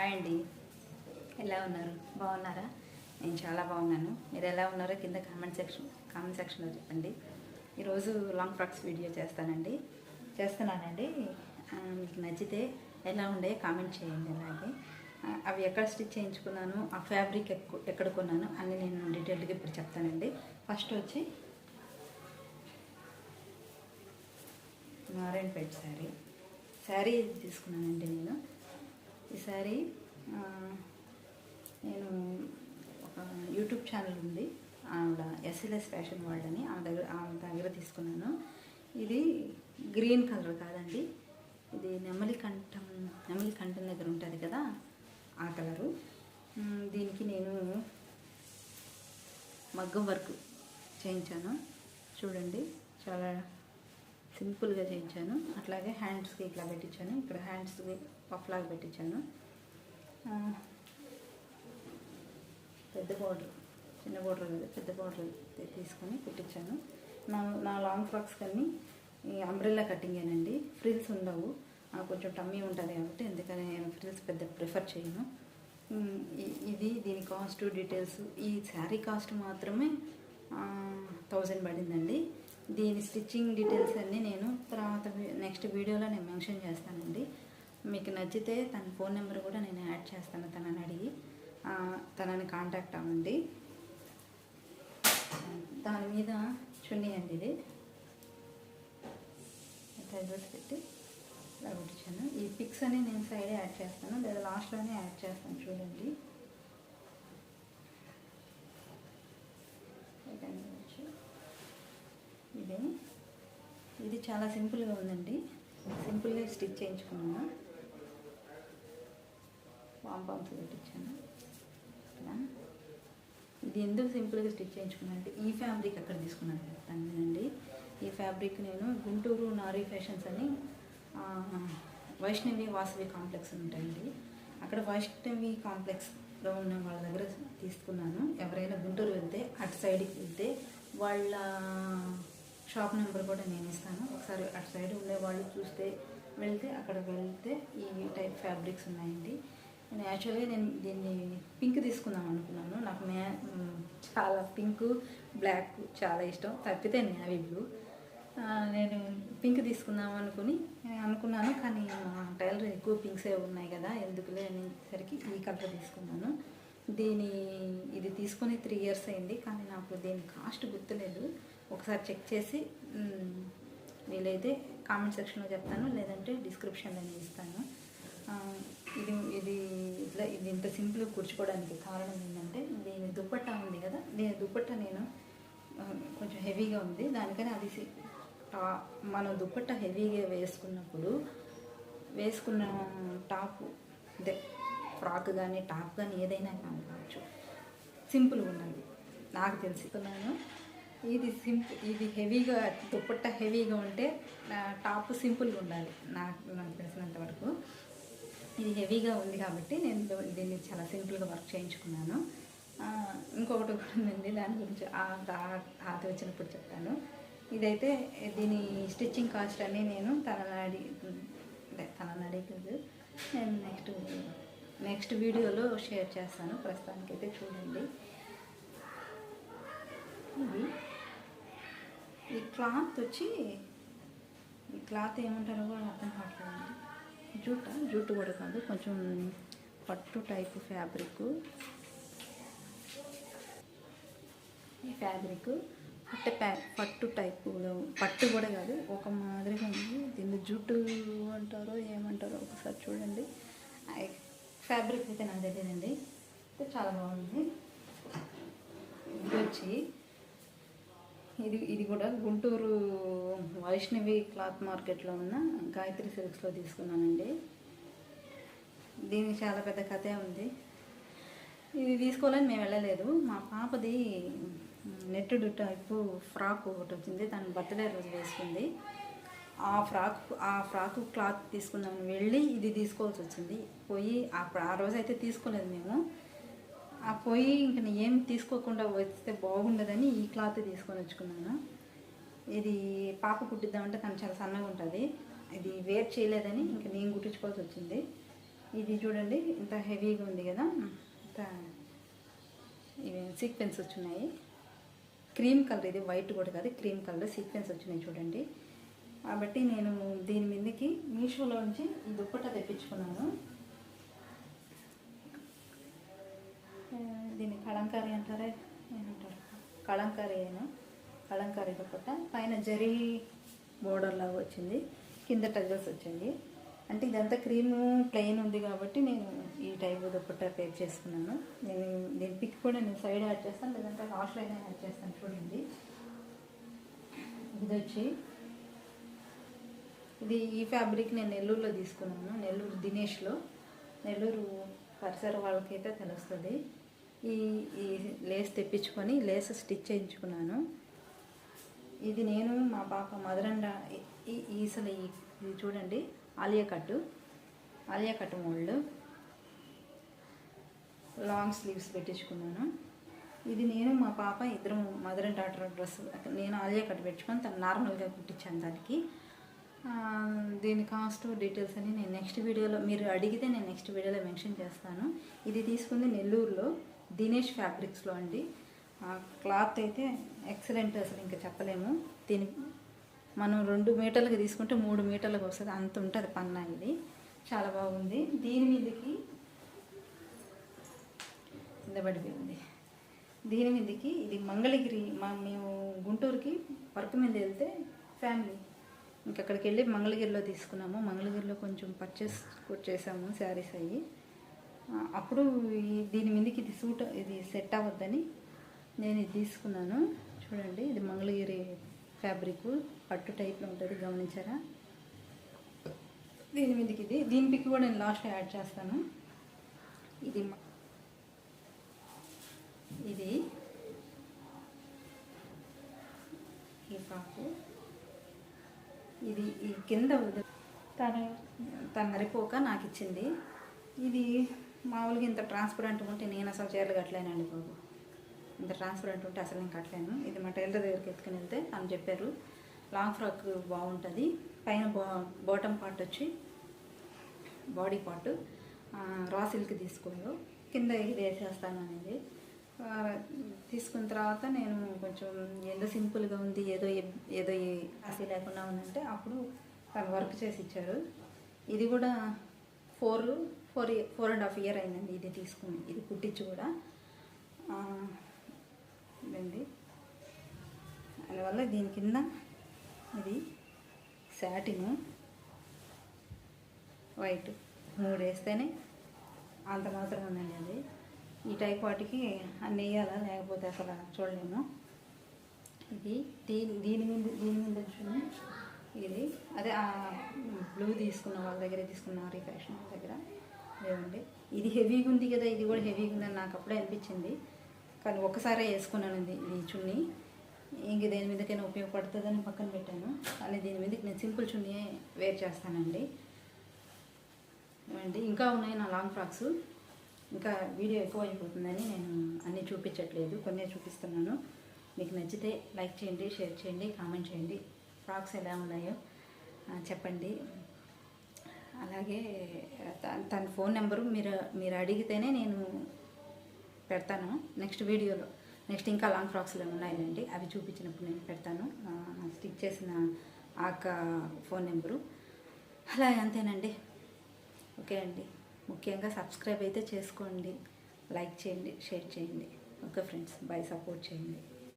Hi అండి. ఎలా ఉన్నారు? బాగున్నారా? నేను చాలా బాగున్నాను. మీరు ఎలా ఉన్నారో కింద కామెంట్ సెక్షన్ కామెంట్ సెక్షన్లో చెప్పండి. ఈరోజు లాంగ్ ఫ్రాక్స్ వీడియో చేస్తానండి. చేస్తున్నానండి. మీకు నచ్చితే ఎలా ఉండే కామెంట్ చేయండి అలాగే. అవి ఎక్కడ స్టిచ్ చేయించుకున్నాను ఆ ఫ్యాబ్రిక్ ఎక్కడ కొన్నాను అన్ని నేను డీటెయిల్గా ఇప్పుడు చెప్తానండి. ఫస్ట్ వచ్చి నారాయణపేట శారీ. శారీ తీసుకున్నానండి నేను. ఈసారి నేను ఒక యూట్యూబ్ ఛానల్ ఉంది. ఆవిడ ఎస్ఎల్ఎస్ ఫ్యాషన్ వరల్డ్ అని ఆమె దగ్గర ఆమె దగ్గర తీసుకున్నాను. ఇది గ్రీన్ కలర్ కాదండి. ఇది నెమలి కంఠం నెమలి కంఠం దగ్గర ఉంటుంది కదా ఆ కలరు. దీనికి నేను మగ్గం వర్క్ చేయించాను. చూడండి చాలా సింపుల్గా చేయించాను. అట్లాగే హ్యాండ్స్కి ఇట్లా పెట్టించాను. ఇక్కడ హ్యాండ్స్కి పఫ్లాగా పెట్టించాను. పెద్ద బార్డర్ చిన్న బార్డర్ కాదు పెద్ద బార్డర్ తీసుకొని పెట్టించాను. నా నా లాంగ్ ఫ్రాక్స్ కానీ ఈ అంబ్రెల్లా కటింగేనండి ఫ్రిల్స్ ఉండవు. నాకు కొంచెం టమ్మీ ఉంటుంది కాబట్టి అందుకని నేను ఫ్రిల్స్ పెద్ద ప్రిఫర్ చేయను. ఇది దీని కాస్ట్ డీటెయిల్స్. ఈ శారీ కాస్ట్ మాత్రమే థౌజండ్ పడిందండి. దీని స్టిచ్చింగ్ డీటెయిల్స్ అన్నీ నేను తర్వాత నెక్స్ట్ వీడియోలో నేను మెన్షన్ చేస్తానండి. మీకు నచ్చితే తన ఫోన్ నెంబర్ కూడా నేను యాడ్ చేస్తాను తనని అడిగి. తనని కాంటాక్ట్ అవ్వండి. దాని మీద చున్నీ అండి ఇది. టైలర్స్ పెట్టి ఇలా కుట్టించాను. ఈ పిక్స్ అని నేను సైడే యాడ్ చేస్తాను. లేదా లాస్ట్లోనే యాడ్ చేస్తాను చూడండి. ఇది. ఇది చాలా సింపుల్గా ఉందండి. సింపుల్గా స్టిచ్ చేయించుకున్నాను. వాంపామ్స్ పెట్టించాను ఇది ఎందుకు సింపుల్గా స్టిచ్ చేయించుకున్నాను అంటే ఈ ఫ్యాబ్రిక్ అక్కడ తీసుకున్నాను చెప్తానండి ఈ ఫ్యాబ్రిక్ నేను గుంటూరు నారీ ఫ్యాషన్స్ అని వైష్ణవి వాసవి కాంప్లెక్స్ ఉంటాయండి. అక్కడ వైష్ణవి కాంప్లెక్స్లో ఉన్న వాళ్ళ దగ్గర తీసుకున్నాను. ఎవరైనా గుంటూరు వెళ్తే అటు సైడ్కి వెళ్తే వాళ్ళ షాప్ నెంబర్ కూడా నేను ఇస్తాను. ఒకసారి అటు సైడ్ ఉండే వాళ్ళు చూస్తే వెళ్తే అక్కడ వెళ్తే ఈ టైప్ ఫ్యాబ్రిక్స్ ఉన్నాయండి. నేను యాక్చువల్గా నేను దీన్ని పింక్ తీసుకుందాం అనుకున్నాను. నాకు మ్యా చాలా పింక్ బ్లాక్ చాలా ఇష్టం. తప్పితే నేవీ బ్లూ. నేను పింక్ తీసుకుందాం అనుకుని అనుకున్నాను. కానీ మా టైలర్ ఎక్కువ పింక్సే ఉన్నాయి కదా ఎందుకులే అనేసరికి ఈ కలర్ తీసుకున్నాను. దీని ఇది తీసుకొని త్రీ ఇయర్స్ అయింది. కానీ నాకు దీని కాస్ట్ గుర్తులేదు. ఒకసారి చెక్ చేసి వీలైతే కామెంట్ సెక్షన్లో చెప్తాను. లేదంటే డిస్క్రిప్షన్లో నేను ఇస్తాను. ఇది ఇది ఇట్లా ఇది ఇంత సింపుల్ కూర్చుకోవడానికి కారణం ఏంటంటే దీని దుప్పట్టా ఉంది కదా దీని దుప్పట్టా నేను కొంచెం హెవీగా ఉంది. దానికని అది టా- మనం దుప్పట్టా హెవీగా వేసుకున్నప్పుడు వేసుకున్న టాప్ అంటే ఫ్రాక్ కానీ టాప్ కానీ ఏదైనా కానీ కావచ్చు. సింపుల్గా ఉండాలి. నాకు తెలుసుకున్నాను ఇది సింపుల్ ఇది హెవీగా దుప్పట్ట హెవీగా ఉంటే టాప్ సింపుల్గా ఉండాలి. నాకు నాకు తెలిసినంత వరకు. ఇది హెవీగా ఉంది కాబట్టి నేను దీన్ని చాలా సింపుల్గా వర్క్ చేయించుకున్నాను. ఇంకొకటి కూడా ఉంది దాని గురించి ఆ- అది వచ్చినప్పుడు చెప్తాను ఇదైతే దీని స్టిచ్చింగ్ కాస్ట్ అని నేను తలనాడి తలనాడి కాదు నేను నెక్స్ట్ నెక్స్ట్ వీడియోలో షేర్ చేస్తాను. ప్రస్తుతానికైతే చూడండి. ఇది. ఈ క్లాత్ వచ్చి ఈ క్లాత్ ఏమంటారో కూడా అర్థం కావట్లేదండి జూట జూటు కూడా కాదు కొంచెం పట్టు టైప్ ఫ్యాబ్రిక్. ఈ ఫ్యాబ్రిక్ పట్టు ప్యా పట్టు టైప్ పట్టు కూడా కాదు ఒక మాదిరిగా ఉంది. దీన్ని జూటు అంటారో ఏమంటారో ఒకసారి చూడండి. ఫ్యాబ్రిక్ అయితే నాకు తెలియదండి అయితే చాలా బాగుంది. ఇది వచ్చి ఇది ఇది కూడా గుంటూరు వైష్ణవి క్లాత్ మార్కెట్లో ఉన్న గాయత్రి సిల్క్స్లో తీసుకున్నానండి. దీనికి చాలా పెద్ద కథే ఉంది. ఇది తీసుకోవాలని మేము వెళ్ళలేదు. మా పాపది నెట్టుడు టైపు ఫ్రాక్ ఒకటి వచ్చింది. తన బర్త్డే రోజు వేసుకుంది. ఆ ఫ్రాక్ ఆ ఫ్రాక్ క్లాత్ తీసుకుందామని వెళ్ళి ఇది తీసుకోవాల్సి వచ్చింది. పోయి ఆ రోజు అయితే తీసుకోలేదు మేము. ఆ పోయి ఇంక నేను ఏం తీసుకోకుండా వస్తే బాగుండదని ఈ క్లాత్ తీసుకొని వచ్చుకున్నాను. ఇది పాప కుట్టిద్దామంటే తను చాలా సన్నగా ఉంటుంది. ఇది వేర్ చేయలేదని ఇంక నేను కుట్టించుకోవాల్సి వచ్చింది. ఇది చూడండి ఇంత హెవీగా ఉంది కదా ఇంత ఇవి సీక్వెన్స్ వచ్చున్నాయి. క్రీమ్ కలర్ ఇది వైట్ కూడా కాదు క్రీమ్ కలర్ సీక్వెన్స్ వచ్చినాయి చూడండి. కాబట్టి నేను దీని మీదకి మీషోలో నుంచి ఈ దుప్పట తెప్పించుకున్నాను ఆ, దీన్ని కళంకారీ అంటారా? ఏమంటారు? కళంకారీ అయినా కళంకారీ దుప్పట పైన జరీ బోర్డర్ లాగా వచ్చింది. కింద టజల్స్ వచ్చింది. అంటే ఇదంతా క్రీము ప్లెయిన్ ఉంది కాబట్టి నేను ఈ టైప్ దుప్పట్ట పేర్ చేసుకున్నాను. నేను దీని పిక్ కూడా నేను సైడ్ యాడ్ చేస్తాను లేదంటే లాస్ట్లో అయినా యాడ్ చేస్తాను చూడండి. ఇది వచ్చి ఇది ఈ ఫ్యాబ్రిక్ నేను నెల్లూరులో తీసుకున్నాను. నెల్లూరు దినేష్లో. నెల్లూరు పరిసర వాళ్ళకైతే తెలుస్తుంది. ఈ ఈ లేస్ తెప్పించుకొని లేస్ స్టిచ్ చేయించుకున్నాను. ఇది నేను మా పాప మదరండ ఈసలు ఈ ఇది చూడండి ఆలియా కట్టు. ఆలియా కట్టు మోల్డ్. Long sleeves పెట్టించుకున్నాను. ఇది నేను మా పాప ఇద్దరం మదర్ అండ్ డాటర్ డ్రెస్ నేను ఆలియా కట్ పెట్టుకొని తను నార్మల్గా కుట్టించాను దానికి. దీని కాస్ట్ డీటెయిల్స్ అని నేను నెక్స్ట్ వీడియోలో మీరు అడిగితే నేను నెక్స్ట్ వీడియోలో మెన్షన్ చేస్తాను. ఇది తీసుకుంది నెల్లూరులో. దినేష్ ఫ్యాబ్రిక్స్లో అండి. ఆ క్లాత్ అయితే ఎక్సలెంట్ అసలు ఇంకా చెప్పలేము. దీని మనం రెండు మీటర్లకు తీసుకుంటే మూడు మీటర్లకు వస్తుంది. అంత ఉంటుంది పన్నా ఇది. చాలా బాగుంది. దీని మీదకి కింద పడిపోయింది. దీని మీదకి ఇది మంగళగిరి మా మేము గుంటూరుకి వర్క్ మీద వెళ్తే ఫ్యామిలీ. ఇంక అక్కడికి వెళ్ళి మంగళగిరిలో తీసుకున్నాము. మంగళగిరిలో కొంచెం పర్చేస్ కూడా చేసాము శారీస్ అయ్యి. అప్పుడు దీని మీదకి ఇది సూట్ ఇది సెట్ అవ్వద్దని నేను ఇది తీసుకున్నాను. చూడండి ఇది మంగళగిరి ఫ్యాబ్రిక్ పట్టు టైప్లో ఉంటుంది గమనించారా? దీని మీదకి ఇది. దీని పిక్ కూడా నేను లాస్ట్లో యాడ్ చేస్తాను. ఇది మ- ఇది ఈ పాకు ఇది ఈ కింద తను తను మరిపోక నాకు ఇచ్చింది. ఇది మామూలుగా ఇంత ట్రాన్స్పరెంట్ ఉంటే నేను అసలు చీరలు కట్టలేనండి బాబు. ఇంత ట్రాన్స్పరెంట్ ఉంటే అసలు నేను కట్టలేను. ఇది మా టైలర్ దగ్గరికి ఎత్తుకుని వెళ్తే అని చెప్పారు లాంగ్ ఫ్రాక్ బాగుంటుంది. పైన బా బాటమ్ పార్ట్ వచ్చి బాడీ పార్ట్ రా సిల్క్ తీసుకోరు కింద ఇది వేసేస్తాను అనేది. తీసుకున్న తర్వాత నేను కొంచెం ఏదో సింపుల్గా ఉంది ఏదో ఏదో అసలు లేకుండా ఉందంటే అప్పుడు తను వర్క్ చేసి ఇచ్చారు. ఇది కూడా four four four and half year అయిందండి ఇది తీసుకుని ఇది కుట్టించి కూడా. ఇదండి. అందువల్ల దీని కింద ఇది శాటిను వైట్ మూడు వేస్తేనే అంత మాత్రం ఉందండి అది. ఈ టైప్ వాటికి అన్నీ వేయాలా లేకపోతే అసలు చూడలేము. ఇది దీని దీని మీద దీని మీద చూడండి. ఇది అదే బ్లూ తీసుకున్న వాళ్ళ దగ్గర తీసుకున్న ఆరి ఫ్యాషన్ వాళ్ళ దగ్గర. ఇదేమండి ఇది హెవీగా ఉంది కదా ఇది కూడా హెవీగా ఉందని నాకు అప్పుడే అనిపించింది. కానీ ఒక్కసారే వేసుకున్నాను ఇది చున్నీ. ఇంక దేని మీదకైనా ఉపయోగపడుతుందని పక్కన పెట్టాను. కానీ దీని మీదకి నేను సింపుల్ చున్నీ వేర్ చేస్తానండి. ఏమండి ఇంకా ఉన్నాయి నా లాంగ్ ఫ్రాక్స్. ఇంకా వీడియో ఎక్కువ అయిపోతుందని నేను అన్నీ చూపించట్లేదు. కొన్ని చూపిస్తున్నాను. మీకు నచ్చితే లైక్ చేయండి షేర్ చేయండి కామెంట్ చేయండి. ఫ్రాక్స్ ఎలా ఉన్నాయో చెప్పండి. అలాగే తన ఫోన్ నెంబరు మీరు మీరు అడిగితేనే నేను పెడతాను నెక్స్ట్ వీడియోలో. నెక్స్ట్ ఇంకా లాంగ్ ఫ్రాక్స్లో ఉన్నాయండి? అవి చూపించినప్పుడు నేను పెడతాను. స్టిచ్ చేసిన ఆ ఫోన్ నెంబరు. అలాగే అంతేనండి. ఓకే అండి. ముఖ్యంగా సబ్స్క్రైబ్ అయితే చేసుకోండి. లైక్ చేయండి షేర్ చేయండి. Okay friends. బై. సపోర్ట్ చేయండి.